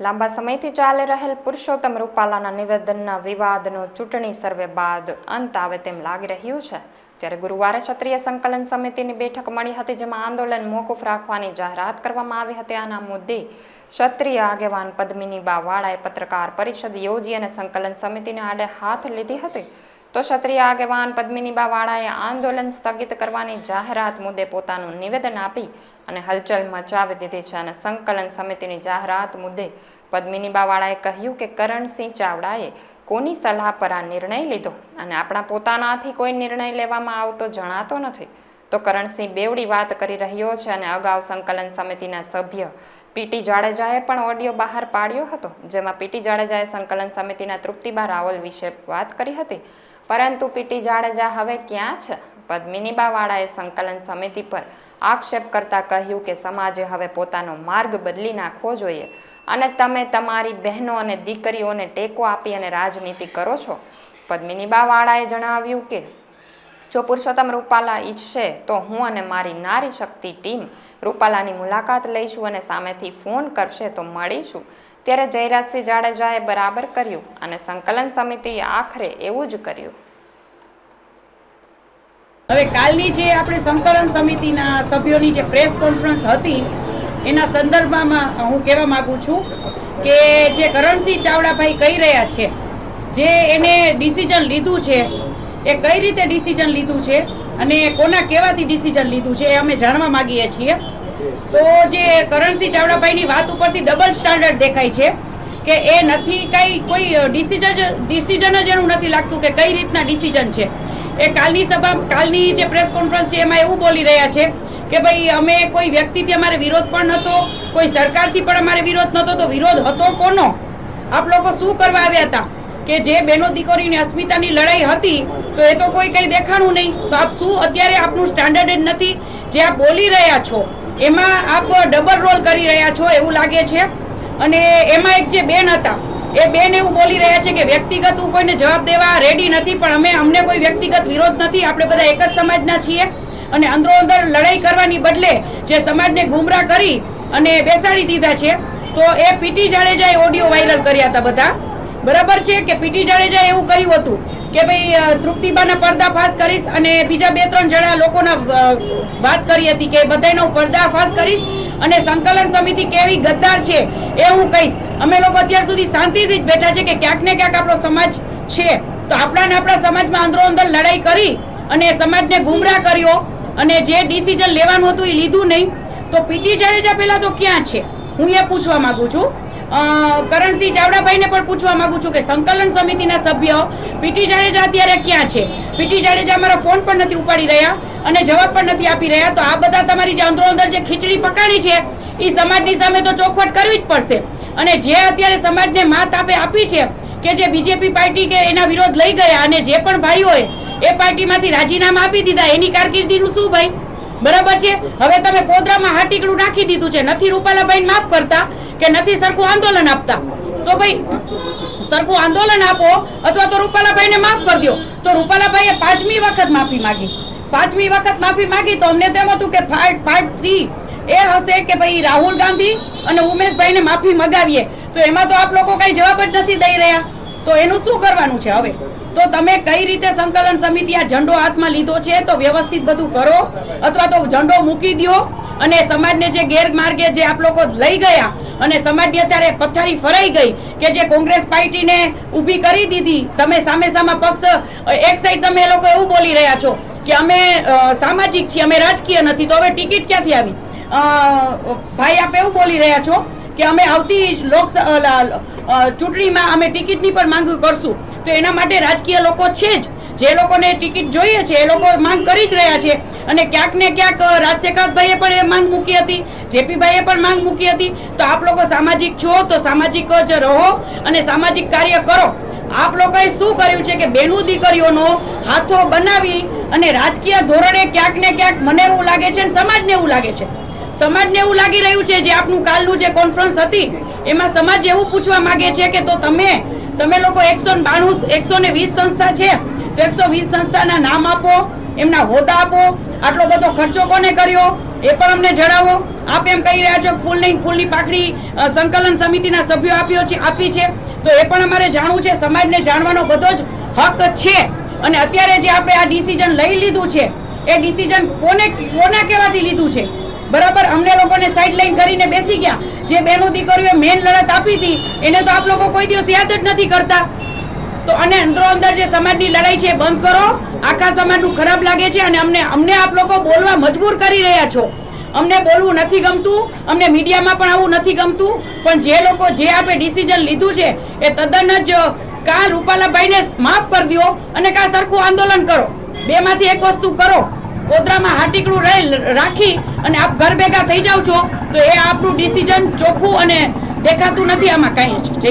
લાંબા સમયથી ચાલી રહેલ પુરુષોત્તમ રૂપાલાના નિવેદનના વિવાદનો ચૂંટણી સર્વે બાદ અંત આવે તેમ લાગી રહ્યું છે. ત્યારે ગુરુવારે ક્ષત્રિય સંકલન સમિતિની બેઠક મળી હતી, જેમાં આંદોલન મોકૂફ રાખવાની જાહેરાત કરવામાં આવી હતી. આના મુદ્દે ક્ષત્રિય આગેવાન પદ્મિની બાવાળાએ પત્રકાર પરિષદ યોજી અને સંકલન સમિતિને આડે હાથ લીધી હતી. તો ક્ષત્રિય આગેવાન પદ્મિનીબા વાળાએ આંદોલન સ્થગિત કરવાની જાહેરાત મુદ્દે પોતાનું નિવેદન આપી અને હલચલ મચાવી દીધી છે અને સંકલન સમિતિની જાહેરાત મુદ્દે પદ્મિનીબા વાળાએ કહ્યું કે કરણસિંહ ચાવડાએ કોની સલાહ પર આ નિર્ણય લીધો અને આપણા પોતાનાથી કોઈ નિર્ણય લેવામાં આવતો જણાતો નથી? તો કરણસિંહ બેવડી વાત કરી રહ્યો છે અને અગાઉ સંકલન સમિતિના સભ્ય પીટી જાડેજાએ પણ ઓડિયો બહાર પાડ્યો હતો, જેમાં પીટી જાડેજાએ સંકલન સમિતિના તૃપ્તિબા રાવલ વિશે વાત કરી હતી. પરંતુ પીટી જાડેજા હવે ક્યાં છે? પદ્મિનીબાવાળાએ સંકલન સમિતિ પર આક્ષેપ કરતા કહ્યું કે સમાજે હવે પોતાનો માર્ગ બદલી નાખવો જોઈએ. અને તમે તમારી બહેનો અને દીકરીઓને ટેકો આપી અને રાજનીતિ કરો છો? પદ્મિનીબાવાળાએ જણાવ્યું કે જો પુરુષોત્તમ રૂપાલા ઈચ્છશે તો હું અને મારી નારી શક્તિ ટીમ રૂપાલાની મુલાકાત લઈશું અને સામેથી ફોન કરશે તો મળીશું. ત્યારે જયરાજસિંહ જાડેજાએ બરાબર કર્યું અને સંકલન સમિતિએ આખરે એવું જ કર્યું. હવે કાલની જે આપણે સંકલન સમિતિના સભ્યોની જે પ્રેસ કોન્ફરન્સ હતી, એના સંદર્ભમાં હું કહેવા માગું છું કે જે કરણસિંહ ચાવડાભાઈ કહી રહ્યા છે, જે એને ડિસિઝન લીધું છે એ કઈ રીતે ડિસિઝન લીધું છે અને કોના કહેવાથી ડિસિઝન લીધું છે એ અમે જાણવા માંગીએ છીએ. તો જે કરણસિંહ ચાવડાભાઈની વાત ઉપરથી ડબલ સ્ટાન્ડર્ડ દેખાય છે કે એ નથી કઈ, કોઈ ડિસિઝન ડિસિઝન જ એનું નથી લાગતું કે કઈ રીતના ડિસિઝન છે. એ કાલની સભા, કાલની જે પ્રેસ કોન્ફરન્સ છે એમાં એવું બોલી રહ્યા છે કે ભાઈ અમે કોઈ વ્યક્તિથી અમારે વિરોધ પણ નહોતો, કોઈ સરકારથી પણ અમારે વિરોધ નહોતો, તો વિરોધ હતો કોનો? આપ લોકો શું કરવા આવ્યા હતા? કે જે બેનો દીકરીની અસ્મિતાની લડાઈ હતી, તો એ તો કોઈ કંઈ દેખાણું નહીં. તો આપ શું અત્યારે આપનું સ્ટાન્ડર્ડ નથી? જે આપ બોલી રહ્યા છો, એમાં આપ ડબલ રોલ કરી રહ્યા છો એવું લાગે છે? અને એમાં એક જે બેન હતા, એ બેન એવું બોલી રહ્યા છે કે વ્યક્તિગત હું કોઈને જવાબ દેવા રેડી નથી, પણ અમે અમને કોઈ વ્યક્તિગત વિરોધ નથી. આપણે બધા એક જ સમાજના છીએ. અને અંદરો અંદર લડાઈ કરવાની બદલે જે સમાજને ગુમરાહ કરી અને બેસાડી દીધા છે, તો એ પીટી જાડેજાએ ઓડિયો વાયરલ કર્યા હતા બધા. બરાબર છે કે પીટી જાડેજાએ એવું કહ્યું હતું કે ભાઈ તૃપ્તિબાના પર્દાફાશ કરીશ અને બીજા બે ત્રણ જણા લોકોના વાત કરી હતી કે બધાનો પર્દાફાશ કરીશ અને સંકલન સમિતિ કેવી ગદ્દાર છે એ હું કહીશ. અમે લોકો અત્યાર સુધી શાંતિથી જ બેઠા છે કે ક્યાંક ને ક્યાંક આપણો સમાજ છે. તો આપણા આપણા સમાજમાં અંદરો અંદર લડાઈ કરી અને સમાજને ગુમરાહ કર્યો અને જે ડિસિઝન લેવાનું હતું એ લીધું નહીં. તો પીટી જાડેજા પહેલાં તો ક્યાં છે? હું એ પૂછવા માંગુ છું. કરણસિંહ ચાવડાભાઈને પણ પૂછવા માંગુ છું કે સંકલન સમિતિના સભ્ય પીટી જાડેજા અત્યારે ક્યાં છે? પીટી જાડેજા અમારા ફોન પણ નથી ઉપાડી રહ્યા અને જવાબ પણ નથી આપી રહ્યા. તો આ બધા તમારી જે અંદરો અંદર જે ખીચડી પકાડી છે એ સમાજની સામે તો ચોખવટ કરવી જ પડશે. અને જે અત્યારે સમાજને માત આપે આપી છે કે જે બીજેપી પાર્ટી કે એના વિરોધ લઈ ગયા અને જે પણ ભાઈઓએ એ પાર્ટીમાંથી રાજીનામા આપી દીધા, એની કારકિર્દીનું શું ભાઈ? બરાબર છે? હવે તમે કોદરામાં હાટીકડું નાખી દીધું છે. નથી રૂપાલાભાઈ માફ કરતા. કે નથી સરખું આંદોલન આપતા? તો ભાઈ, સરખું આંદોલન આપો અથવા તો રૂપાલાભાઈને માફ કરી દો. તો રૂપાલાભાઈએ પાંચમી વખત માફી માગી. પાંચમી વખત માફી માગી તો અમને તેમ હતું કે પાર્ટ પાર્ટ થ્રી એ હશે કે ભાઈ રાહુલ ગાંધી અને ઉમેશભાઈને માફી મગાવીએ. તો એમાં તો આપ લોકો કઈ જવાબ જ નથી દઈ રહ્યા. તો એનું શું કરવાનું છે હવે? તો તમે કઈ રીતે સંકલન સમિતિ આ ઝંડો હાથમાં લીધો છે તો વ્યવસ્થિત બધું કરો અથવા તો ઝંડો મૂકી દ્યો અને સમાજને જે ગેરમાર્ગે જે આપ લોકો લઈ ગયા અને સમાજની અત્યારે પથારી ફરાઈ ગઈ કે જે કોંગ્રેસ પાર્ટીને ઊભી કરી દીધી. તમે સામે સામા પક્ષ, એક સાઈડ તમે એ લોકો એવું બોલી રહ્યા છો કે અમે સામાજિક છીએ, અમે રાજકીય નથી, તો હવે ટિકિટ ક્યાંથી આવી? ભાઈ આપ એવું બોલી રહ્યા છો કે અમે આવતી લોક ચૂંટણીમાં અમે ટિકિટની પણ માંગ કરશું. તો એના માટે રાજકીય લોકો છે જ. જે લોકોને ટિકિટ જોઈએ છે, એ લોકો માંગ કરી જ રહ્યા છે. અને ક્યાંક ને ક્યાંક અ, રાજશેખરભાઈએ પણ એ માંગ મૂકી હતી. જેપીભાઈએ પણ માંગ મૂકી હતી. તો આપ લોકો સામાજિક છો તો સામાજિક જ રહો અને સામાજિક કાર્ય કરો. આપ લોકોએ શું કર્યું છે કે બેનું દીકરીઓનો હાથો બનાવી અને રાજકીય ધોરણે ક્યાંક ને ક્યાંક મને એવું લાગે છે અને સમાજને એવું લાગે છે. સમાજને એવું લાગી રહ્યું છે જે આપનું કાલનું જે કોન્ફરન્સ હતી એમાં સમાજ એવું પૂછવા માંગે છે કે તો તમે તમે લોકો એકસો બાણું એકસો ને વીસ સંસ્થા છે તો એકસો વીસ સંસ્થાના નામ આપો એમના હોદ્દા આપો આટલો બધો ખર્ચો કોને કર્યો? એ પણ અમને જણાવો. આપ એમ કહી રહ્યા છો, ફૂલની ફૂલની પાખડી સંકલન સમિતિના સભ્યો આપ્યો છે, આપી છે. તો એ પણ અમારે જાણવું છે, સમાજને જાણવાનો બધો જ હક છે. અને અત્યારે જે આપણે આ ડિસિઝન લઈ લીધું છે, એ ડિસિઝન કોને, કોના કહેવાથી લીધું છે? બરાબર, અમને લોકોને સાઈડ લાઈન કરીને બેસી ગયા. જે બેનો દીકરીઓએ મેન લડત આપી હતી, એને તો આપ લોકો કોઈ દિવસ યાદ જ નથી કરતા. તો અને અંદરો અંદર જે સમાજની લડાઈ છે બંધ કરો. આખા સમાજનું ખરાબ લાગે છે અને અમને અમને આપ લોકો બોલવા મજબૂર કરી રહ્યા છો. અમને બોલવું નથી ગમતું, અમને મીડિયામાં પણ આવું નથી ગમતું, પણ જે લોકો જે આપણે ડિસિઝન લીધું છે, એ તદ્દન જ કા રૂપાલાભાઈને માફ કરી દો અને કા સરખું આંદોલન કરો. બેમાંથી એક વસ્તુ કરો. કોદરામાં હાટીકડું રાખી અને આપ ઘર ભેગા થઈ જાઓ છો, તો એ આપણું ડિસિઝન ચોખ્ખું અને દેખાતું નથી આમાં કાંઈ જ. જય